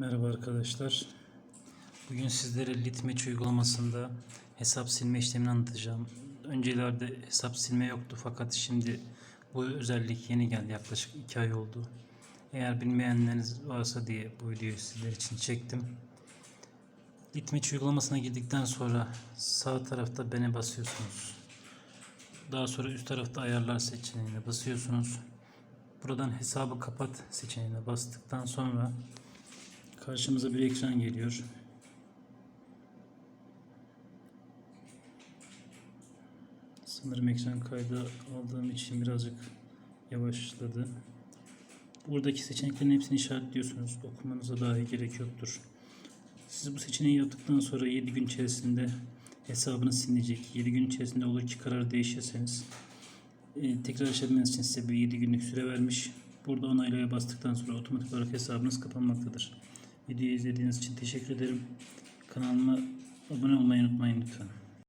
Merhaba arkadaşlar. Bugün sizlere Litmatch uygulamasında hesap silme işlemini anlatacağım. Öncelerde hesap silme yoktu fakat şimdi bu özellik yeni geldi. Yaklaşık 2 ay oldu. Eğer bilmeyenleriniz varsa diye bu videoyu sizler için çektim. Litmatch uygulamasına girdikten sonra sağ tarafta bene basıyorsunuz. Daha sonra üst tarafta ayarlar seçeneğine basıyorsunuz. Buradan hesabı kapat seçeneğine bastıktan sonra Karşımıza bir ekran geliyor. Sanırım ekran kaydı aldığım için birazcık yavaşladı. Buradaki seçeneklerin hepsini işaretliyorsunuz. Okumanıza dahi gerek yoktur. Siz bu seçeneği yaptıktan sonra 7 gün içerisinde hesabınız silinecek. 7 gün içerisinde olur ki karar değişirseniz e, tekrar işlemeniz için size bir 7 günlük süre vermiş. Burada onaylaya bastıktan sonra otomatik olarak hesabınız kapanmaktadır. Videoyu izlediğiniz için teşekkür ederim. Kanalıma abone olmayı unutmayın lütfen.